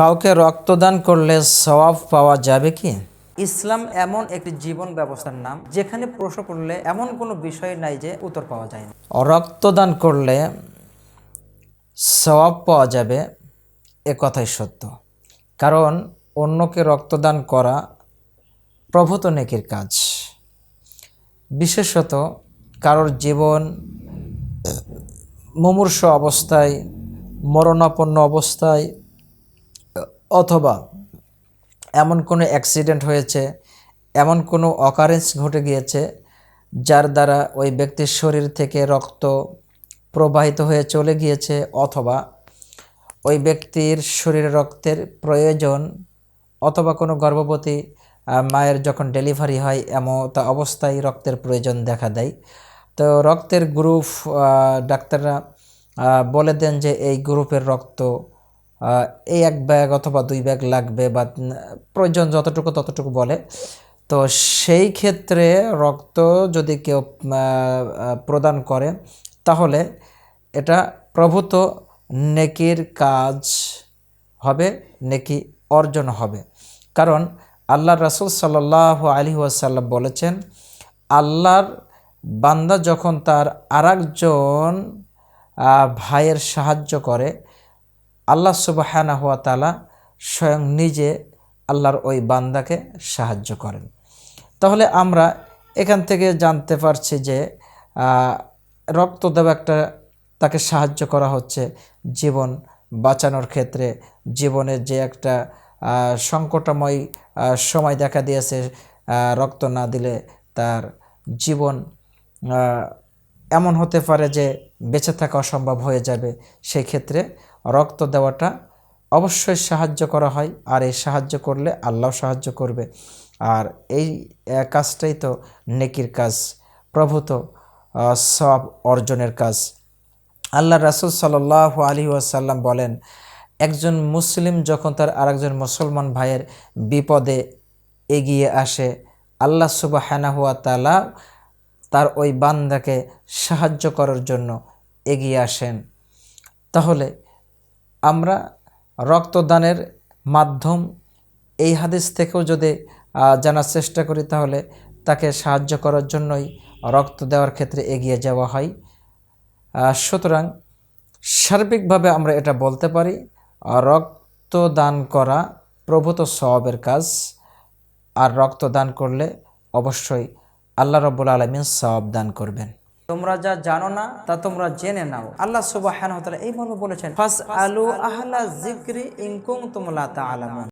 কাউকে রক্তদান করলে সওয়াব পাওয়া যাবে কি? ইসলাম এমন একটি জীবন ব্যবস্থার নাম যেখানে প্রশ্ন করলে এমন কোনো বিষয় নাই যে উত্তর পাওয়া যায় না। রক্তদান করলে সওয়াব পাওয়া যাবে এ কথাই সত্য। কারণ অন্যকে রক্তদান করা প্রভূত নেকির কাজ। বিশেষত কারোর জীবন মুমূর্ষ অবস্থায় মরণাপন্ন অবস্থায় অথবা এমন কোনো অ্যাক্সিডেন্ট হয়েছে, এমন কোনো অকারেন্স ঘটে গিয়েছে যার দ্বারা ওই ব্যক্তির শরীর থেকে রক্ত প্রবাহিত হয়ে চলে গিয়েছে অথবা ওই ব্যক্তির শরীরে রক্তের প্রয়োজন অথবা কোনো গর্ভবতী মায়ের যখন ডেলিভারি হয় এমন তা অবস্থায় রক্তের প্রয়োজন দেখা দেয়। তো রক্তের গ্রুপ ডাক্তাররা বলে দেন যে এই গ্রুপের রক্ত এই এক ব্যাগ অথবা দুই ব্যাগ লাগবে বা প্রয়োজন যতটুকু ততটুকু বলে। তো সেই ক্ষেত্রে রক্ত যদি কেউ প্রদান করে, তাহলে এটা প্রভূত নেকির কাজ হবে, নেকি অর্জন হবে। কারণ আল্লাহ রাসুল সাল্লাহ আলী ওয়াসাল্লাম বলেছেন, আল্লাহর বান্দা যখন তার আরেকজন ভাইয়ের সাহায্য করে আল্লাহ সুবাহানা হাত তালা স্বয়ং নিজে আল্লাহর ওই বান্দাকে সাহায্য করেন। তাহলে আমরা এখান থেকে জানতে পারছি যে রক্ত দেওয়া একটা তাকে সাহায্য করা হচ্ছে জীবন বাঁচানোর ক্ষেত্রে। জীবনের যে একটা সংকটময় সময় দেখা দিয়েছে রক্ত না দিলে তার জীবন এমন হতে পারে যে বেঁচে থাকা অসম্ভব হয়ে যাবে। সেই ক্ষেত্রে রক্ত দেওয়াটা অবশ্যই সাহায্য করা হয় আর এই সাহায্য করলে আল্লাহ সাহায্য করবে। আর এই কাজটাই তো নেকির কাজ, প্রভূত সব অর্জনের কাজ। আল্লাহ রাসুল সাল্লাহ আলী ওয়াসাল্লাম বলেন, একজন মুসলিম যখন তার আরেকজন মুসলমান ভাইয়ের বিপদে এগিয়ে আসে, আল্লাহ সুবাহানা হুয়া তালা তার ওই বান্দাকে সাহায্য করার জন্য এগিয়ে আসেন। তাহলে আমরা রক্তদানের মাধ্যম এই হাদিস থেকেও যদি জানার চেষ্টা করি তাহলে তাকে সাহায্য করার জন্যই রক্ত দেওয়ার ক্ষেত্রে এগিয়ে যাওয়া হয়। সুতরাং সার্বিকভাবে আমরা এটা বলতে পারি রক্তদান করা প্রভূত সওয়াবের কাজ, আর রক্তদান করলে অবশ্যই আল্লাহ রব্বুল আলমিন সওয়াব দান করবেন। তোমরা যা জানো না, তা তোমরা জেনে নাও। আল্লাহ সুবাহ এই বলেছেন ফাস আলু আহলা জিক্রি ইংকুম তোমলা তা